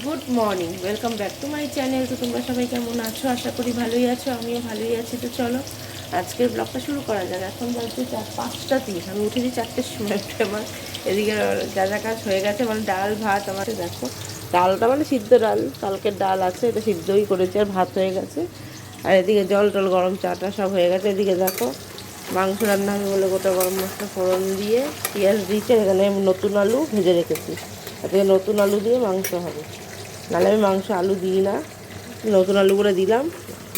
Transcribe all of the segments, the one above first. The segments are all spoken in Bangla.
Good morning welcome back to my channel তো তোমরা সবাই কেমন আছো? আশা করি ভালোই আছো, আমিও ভালোই আছি। তো চলো, আজকের ব্লগটা শুরু করা যাক। এখন বাজছে চার, পাঁচটা তিরিশ। আমি উঠেছি চারটের সময় উঠে আমার এদিকে যা যা কাজ হয়ে গেছে মানে ডাল, ভাত, আমার দেখো, ডালটা মানে সিদ্ধ ডাল, কালকের ডাল আছে, এটা সিদ্ধই করেছে আর ভাত হয়ে গেছে। আর এদিকে জল টল, গরম চাটা সব হয়ে গেছে। এদিকে দেখো, মাংস রান্না হবে বলে গোটা গরম মশলা ফোড়ন দিয়ে, পেঁয়াজ দিয়েছে এখানে নতুন আলু ভেজে রেখেছি। আজকে নতুন আলু দিয়ে মাংস হবে। নাহলে আমি মাংস, আলু দিই না। নতুন আলু করে দিলাম।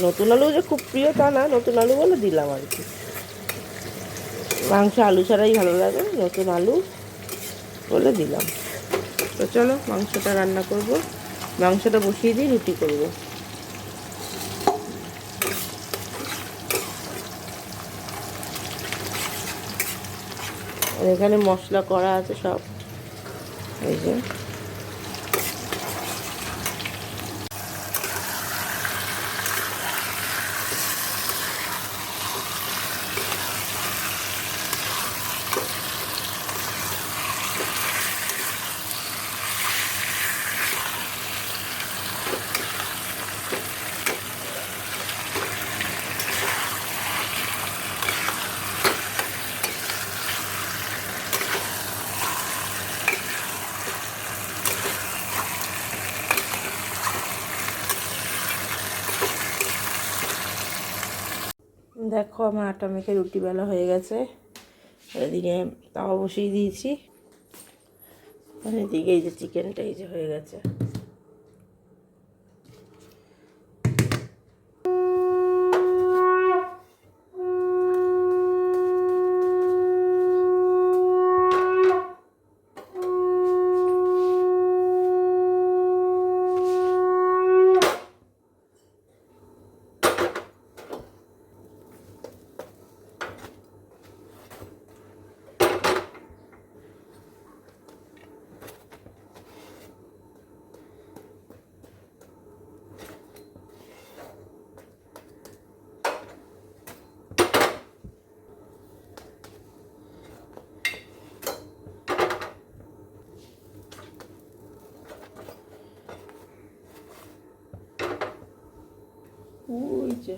নতুন আলু যে খুব প্রিয় তা না, নতুন আলু বলে দিলাম আর কি। মাংস, আলু ছাড়াই ভালো লাগে, নতুন আলু বলে দিলাম। তো চলো, মাংসটা রান্না করব। মাংসটা বসিয়ে দিয়ে রুটি করব। এখানে মশলা করা আছে সব। এই দেখো আমার আটা মেখে রুটি বেলা হয়ে গেছে। এদিকে তাও বসিয়ে দিয়েছি। এদিকে এই যে চিকেনটা এই যে হয়ে গেছে। ওই যে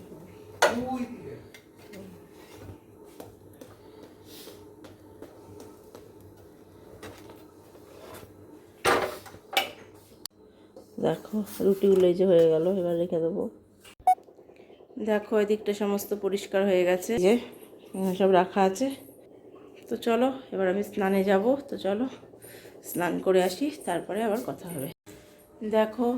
দেখো রুটিগুলো এই যে হয়ে গেল এবার রেখে দেবো। দেখো এদিকটা সমস্ত পরিষ্কার হয়ে গেছে। যে সব রাখা আছে। তো চলো এবার আমি স্নানে যাব। তো চলো স্নান করে আসি তারপরে আবার কথা হবে। দেখো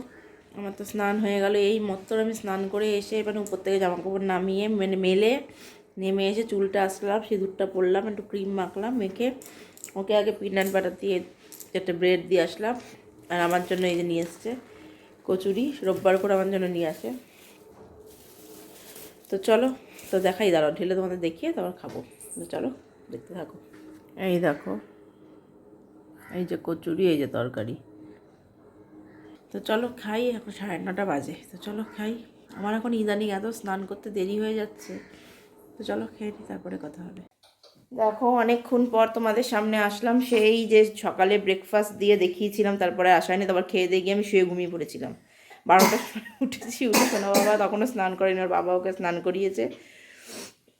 আমার তো স্নান হয়ে গেল। এই মাত্র আমি স্নান করে এসে এবার উপর থেকে জামা কাপড় নামিয়ে মানে মেলে নেমে এসে চুলটা আসলাম, সিঁদুরটা পরলাম, একটু ক্রিম মাখলাম, মেখে ওকে আগে পিনাট বাটার দিয়ে একটা ব্রেড দিয়ে আসলাম। আর আমার জন্য এই যে নিয়ে এসছে কচুরি, রোববার করে আমার জন্য নিয়ে আসে। তো চলো, তো দেখাই, দাঁড়াও, ঢেলে তোমাদের দেখিয়ে তারপর খাব। তো চলো, দেখতে থাকো। এই দেখো, এই যে কচুরি, এই যে তরকারি। তো চলো খাই, এখন সাড়ে নটা বাজে। তো চলো খাই। আমার এখন ইদানিং এত স্নান করতে দেরি হয়ে যাচ্ছে। তো চলো খেয়ে নিই তারপরে কথা হবে। দেখো, অনেকক্ষণ পর তোমাদের সামনে আসলাম। সেই যে সকালে ব্রেকফাস্ট দিয়ে দেখিয়েছিলাম, তারপরে আসায়নি তারপর খেয়ে দিয়ে গিয়ে আমি শুয়ে ঘুমিয়ে পড়েছিলাম। বারোটার সময় উঠেছি, উঠে শোনা বাবা তখনও স্নান করেনি, ওর বাবা ওকে স্নান করিয়েছে।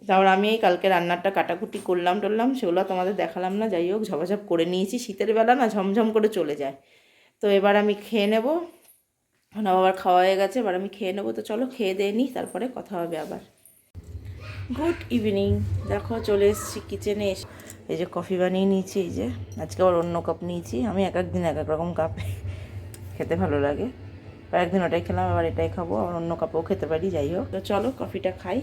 তারপর আমি এই কালকে রান্নাটা কাটাকুটি করলাম টরলাম সেগুলো তোমাদের দেখালাম না। যাই হোক, ঝপাঝপ করে নিয়েছি। শীতের বেলা না ঝমঝম করে চলে যায়। তো এবার আমি খেয়ে নেব। না বাবার খাওয়া হয়ে গেছে, এবার আমি খেয়ে নেব। তো চলো খেয়ে দিয়ে নিই, তারপরে কথা হবে আবার। গুড ইভিনিং দেখো চলে এসেছি কিচেনে এসে। এই যে কফি বানিয়ে নিয়েছি, এই যে। আজকে আবার অন্য কাপ নিয়েছি। আমি এক এক দিন এক এক রকম কাপে খেতে ভালো লাগে। একদিন ওটাই খেলাম, আবার এটাই খাব, আবার অন্য কাপেও খেতে পারি, যাই হোক। তো চলো কফিটা খাই।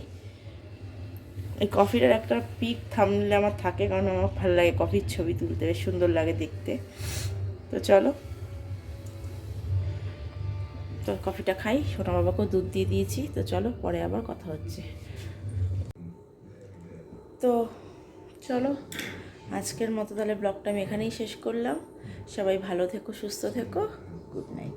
এই কফিটার একটা পিক থামলে আমার থাকে, কারণ আমার ভালো লাগে কফির ছবি তুলতে, বেশ সুন্দর লাগে দেখতে। তো চলো। তো কফিটা খাই সোনা বাবাকেও দুধ দিয়ে দিয়েছি। তো চলো, পরে আবার কথা হচ্ছে। তো চলো, আজকের মতো তাহলে ব্লগটা আমি এখানেই শেষ করলাম। সবাই ভালো থেকো, সুস্থ থেকো। Good night.